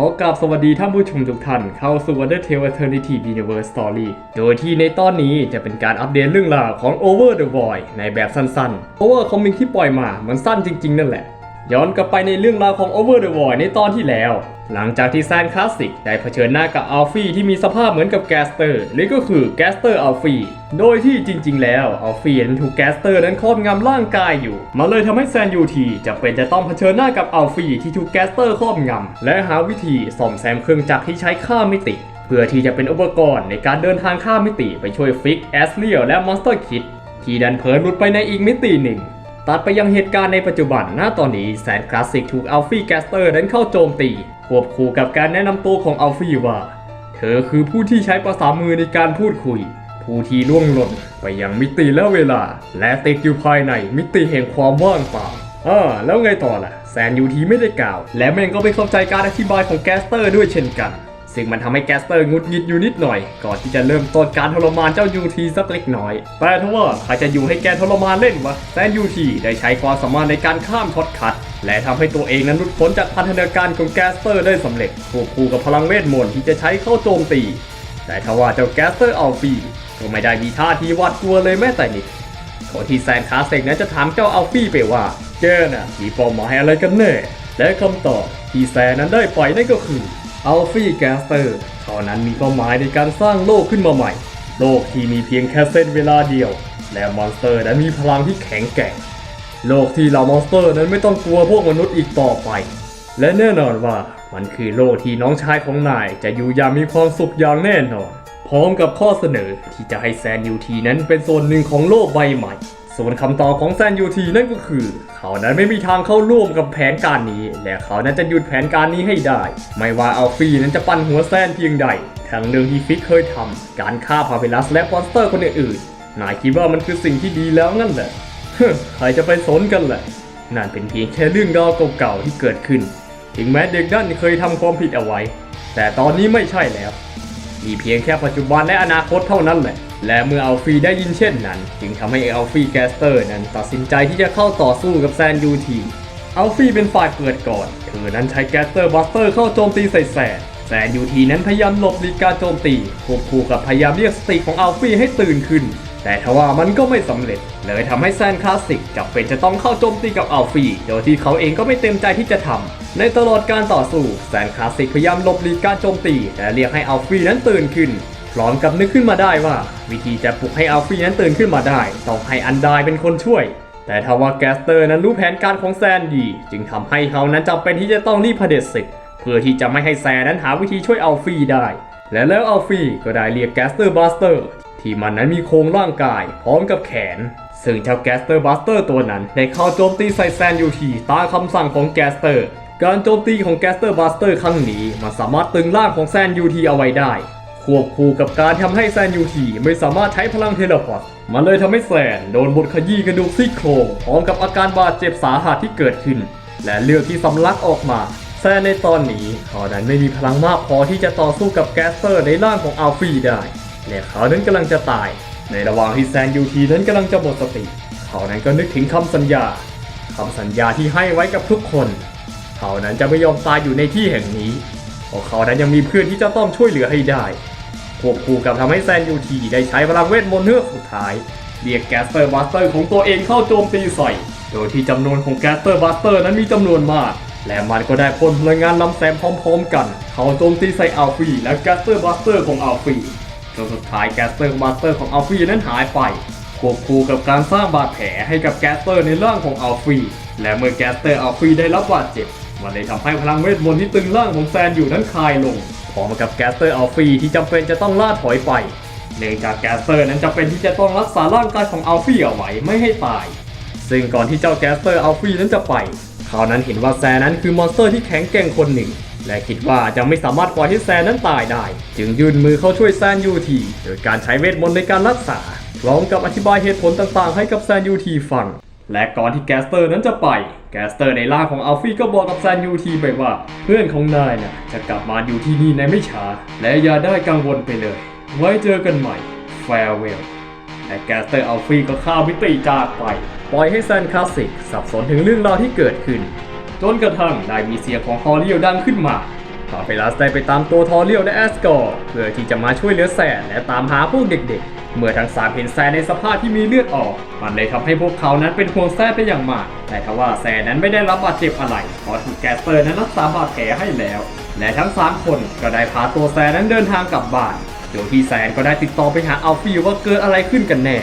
ขอกราบสวัสดีท่านผู้ชมทุกท่านเข้าสู่ Undertale Alternative Universe Story โดยที่ในตอนนี้จะเป็นการอัปเดตเรื่องราวของ Over the Void ในแบบสั้นๆ เพราะว่าคอมิกที่ปล่อยมามันสั้นจริงๆ นั่นแหละ ย้อนกลับไปในเรื่องราวของ Over the Void ในตอนที่แล้ว หลังจากที่แซนคลาสสิกได้เผชิญหน้ากับอัลฟี่ที่มีสภาพเหมือนกับแกสเตอร์หรือก็คือแกสเตอร์อัลฟี่โดยที่จริง ๆ แล้วอัลฟี่นั้นถูกแกสเตอร์นั้นครอบงำร่างกายอยู่มันเลยทำให้แซนยูทีจะเป็นจะต้องเผชิญหน้ากับอัลฟี่ที่ถูกแกสเตอร์ครอบงำและหาวิธีซ่อมแซมเครื่องจักรที่ใช้ข้ามมิติ เพื่อที่จะเป็นอุปกรณ์ในการเดินทางข้ามมิติไปช่วยฟิกแอสเลียและมอนสเตอร์คิดที่ดันเผลอหลุดไปในอีกมิติหนึ่ง ตัดไปยังเหตุการณ์ในปัจจุบันหน้าตอนนี้แสนคลาสสิกถูกอัลฟี่แกสเตอร์นั้นเข้าโจมตี ควบคู่กับการแนะนำตัวของอัลฟี่ว่า เธอคือผู้ที่ใช้ภาษามือในการพูดคุย ผู้ที่ล่วงหล่นไปยังมิติและเวลา และติดอยู่ภายในมิติแห่งความว่างเปล่าอ่าแล้วไงต่อล่ะ แซนยูทีไม่ได้กล่าว และแม่งก็ไม่เข้าใจการอธิบายของแกสเตอร์ด้วยเช่นกัน ซึ่งมันทำให้แกสเตอร์งุดหงิดอยู่นิดหน่อย ก่อนที่จะเริ่มต้นการทรมานเจ้ายูทีสักเล็กน้อย แต่ถ้าว่าใครจะอยู่ให้แกทรมานเล่นวะแซนยูทีได้ใช้ความสามารถในการข้ามช็อตคัทและทำให้ตัวเองนั้นหลุดพ้นจากพันธนาการของแกสเตอร์ได้สำเร็จควบคู่กับพลังเวทมนต์ที่จะใช้เข้าโจมตี แต่ทว่าเจ้าแกสเตอร์อัลฟีก็ไม่ได้มีท่าทีหวาดกลัวเลยแม้แต่นิดก่อนที่แซนคาเซกนั้นจะถามเจ้าอัลฟี่ไปว่าแกน่ะมีเป้าหมายอะไรกันแน่และคำตอบที่แซนนั้นได้ไปนั่นก็คือ อัลฟี่แกสเตอร์เขานั้นมีเป้าหมายในการสร้างโลกขึ้นมาใหม่ โลกที่มีเพียงแค่เส้นเวลาเดียว และมอนสเตอร์นั้นมีพลังที่แข็งแกร่ง โลกที่เหล่ามอนสเตอร์นั้นไม่ต้องกลัวพวกมนุษย์อีกต่อไป และแน่นอนว่ามันคือโลกที่น้องชายของนายจะอยู่อย่างมีความสุขอย่างแน่นอน พร้อมกับข้อเสนอที่จะให้แซนยูทีนั้นเป็นส่วนหนึ่งของโลกใบใหม่ ส่วนคำตอบของแซนยูทีนั่นก็คือ เขานั้นไม่มีทางเข้าร่วมกับแผนการนี้ และเขานั้นจะหยุดแผนการนี้ให้ได้ ไม่ว่าอัลฟี่นั้นจะปั้นหัวแซนเพียงใดทั้งเรื่องที่ฟิกเคยทำการฆ่าพาเวลัสและมอนสเตอร์คนอื่นๆนายคิดว่ามันคือสิ่งที่ดีแล้วงั้นเหรอเฮ้ใครจะไปสนกันแหละนั่นเป็นเพียงแค่เรื่องราวเก่าๆที่เกิดขึ้น ถึงแม้เด็กนั่นเคยทำความผิดเอาไว้ แต่ตอนนี้ไม่ใช่แล้ว มีเพียงแค่ปัจจุบันและอนาคตเท่านั้นแหละ และเมื่ออัลฟีได้ยินเช่นนั้น จึงทำให้อัลฟีแกสเตอร์นั้นตัดสินใจที่จะเข้าต่อสู้กับแซนยูทีอัลฟีเป็นฝ่ายเปิดก่อน เธอนั้นใช้แกสเตอร์บัสเตอร์เข้าโจมตีใส่แซนแซนยูทีนั้นพยายามหลบหลีกการโจมตีควบคู่กับพยายามเรียกสติของอัลฟีให้ตื่นขึ้น แต่ทว่ามันก็ไม่สำเร็จ เลยทำให้แซนคลาสสิกจำเป็นจะต้องเข้าโจมตีกับอัลฟีโดยที่เขาเองก็ไม่เต็มใจที่จะทำในตลอดการต่อสู้แซนคลาสสิกพยายามหลบหลีกการโจมตี และเรียกให้อัลฟีนั้นตื่นขึ้น พร้อมกับนึกขึ้นมาได้ว่า วิธีจะปลุกให้อัลฟี่นั้นตื่นขึ้นมาได้ ต้องให้อันดายเป็นคนช่วย แต่ทว่าแกสเตอร์นั้นรู้แผนการของแซนดีจึงทำให้เขานั้นจำเป็นที่จะต้องรีบเผด็จศึกเพื่อที่จะไม่ให้แซนนั้นหาวิธีช่วยอัลฟี่ได้ และแล้วอัลฟี่ก็ได้เรียกแกสเตอร์บัสเตอร์ที่มันนั้นมีโครงร่างกายพร้อมกับแขน ซึ่งเจ้าแกสเตอร์บัสเตอร์ตัวนั้นได้เข้าโจมตีใส่แซนยูทีตามคำสั่งของแกสเตอร์ การโจมตีของแกสเตอร์บัสเตอร์ครั้งนี้มันสามารถตึงร่างของแซนยูทีเอาไว้ได้ ควบคู่กับการทำให้แซนยูทีไม่สามารถใช้พลังเทเลพอร์ตมันเลยทำให้แซนโดนบดขยี้กระดูกซี่โครงพร้อมกับอาการบาดเจ็บสาหัสที่เกิดขึ้น และเลือดที่สำลักออกมาแซนในตอนนี้เขานั้นไม่มีพลังมากพอที่จะต่อสู้กับแกสเตอร์ในร่างของอัลฟี่ได้ และเขานั้นกำลังจะตาย ในระหว่างที่แซนยูทีนั้นกำลังจะหมดสติ เขานั้นก็นึกถึงคำสัญญาคำสัญญาที่ให้ไว้กับทุกคน เขานั้นจะไม่ยอมตายอยู่ในที่แห่งนี้เพราะเขานั้นยังมีเพื่อนที่จะต้องช่วยเหลือให้ได้ ควบคู่กับทำให้แซนยูทีได้ใช้พลังเวทมนต์เฮือกสุดท้าย เรียกแกสเตอร์บัสเตอร์ของตัวเองเข้าโจมตีใส่ โดยที่จำนวนของแกสเตอร์บัสเตอร์นั้นมีจำนวนมาก และมันก็ได้พ่นพลังงานลำแสงพร้อมๆกัน เข้าโจมตีใส่อัลฟีและแกสเตอร์บัสเตอร์ของอัลฟีจนสุดท้ายแกสเตอร์บัสเตอร์ของอัลฟีนั้นหายไปควบคู่กับการสร้างบาดแผลให้กับแกสเตอร์ในร่างของอัลฟีและเมื่อแกสเตอร์อัลฟีได้รับบาดเจ็บ มันเลยทำให้พลังเวทมนต์ที่ตึงร่างของแซนอยู่นั้นคลายลง ร้อมกับแกสเตอร์อัลฟีที่จำเป็นจะต้องล่าถอยไปเนื่องจากแกสเตอร์นั้นจำเป็นที่จะต้องรักษาร่างกายของอัลฟี่เอาไว้ไม่ให้ตาย ซึ่งก่อนที่เจ้าแกสเตอร์อัลฟี่นั้นจะไป เขานั้นเห็นว่าแซนนั้นคือมอนสเตอร์ที่แข็งแกร่งคนหนึ่ง และคิดว่าจะไม่สามารถปล่อยให้แซนนั้นตายได้ จึงยื่นมือเข้าช่วยแซนยูทีโดยการใช้เวทมนต์ในการรักษาพร้อมกับอธิบายเหตุผลต่างๆ ให้กับแซนยูทีฟัง และก่อนที่แกสเตอร์นั้นจะไป แกสเตอร์ในร่างของอัลฟี่ก็บอกกับแซนยูทีไปว่า เพื่อนของนายน่ะจะกลับมาอยู่ที่นี่ในไม่ช้า และอย่าได้กังวลไปเลย ไว้เจอกันใหม่ farewell และแกสเตอร์อัลฟี่ก็ข้ามมิติจากไป ปล่อยให้แซนคลาสสิกสับสนถึงเรื่องราวที่เกิดขึ้น จนกระทั่งได้มีเสียงของฮอลลี่ดังขึ้นมา พาเปลัสได้ไปตามตัวทอเรียลและแอสกอร์เพื่อที่จะมาช่วยเหลือแซนและตามหาพวกเด็กๆ เมื่อทั้งสามเห็นแซนในสภาพที่มีเลือดออก มันเลยทำให้พวกเขานั้นเป็นห่วงแซนไปอย่างมาก แต่ทว่าแซนนั้นไม่ได้รับบาดเจ็บอะไรเพราะถูกแกสเปอร์นั้นรักษาบาดแผลให้แล้ว และทั้งสามคนก็ได้พาตัวแซนนั้นเดินทางกลับบ้านโดยที่แซนก็ได้ติดต่อไปหาอัลฟี่ว่าเกิดอะไรขึ้นกันแน่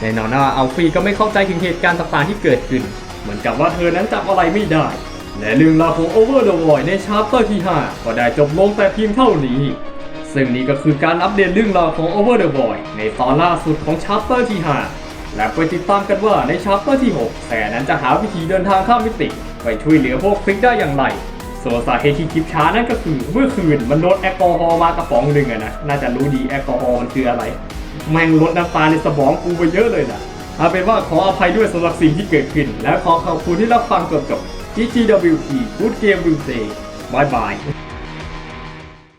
แน่นอนว่าอัลฟี่ก็ไม่เข้าใจถึงเหตุการณ์ต่างๆที่เกิดขึ้น เหมือนกับว่าเธอนั้นจำอะไรไม่ได้ และเรื่องราวของ Over the Void ในชาร์เตอร์ที่ 5 ก็ได้จบลงแต่เพียงเท่านี้ ซึ่งนี่ก็คือการอัปเดตเรื่องราวของ Over the Void ในตอนล่าสุดของชาร์เตอร์ที่ 5 และไปติดตามกันว่าในชาร์เตอร์ที่ 6 แสนั้นจะหาวิธีเดินทางข้ามมิติ ไปช่วยเหลือพวกฟิกได้อย่างไรส่วนสาเหตุที่คลิปช้านั่นก็คือเมื่อคืนมันโดแอลกอฮอล์มากระป๋องหนึ่งอะนะน่าจะรู้ดีแอลกอฮอล์มันคืออะไร แม่งลดน้ำตาลในสมองกูไปเยอะเลยนะเอาเป็นว่าขออภัยด้วยสำหรับสิ่งที่เกิดขึ้น และขอขอบคุณที่รับฟังจนจบ GGWP Good Game Will Play บายบาย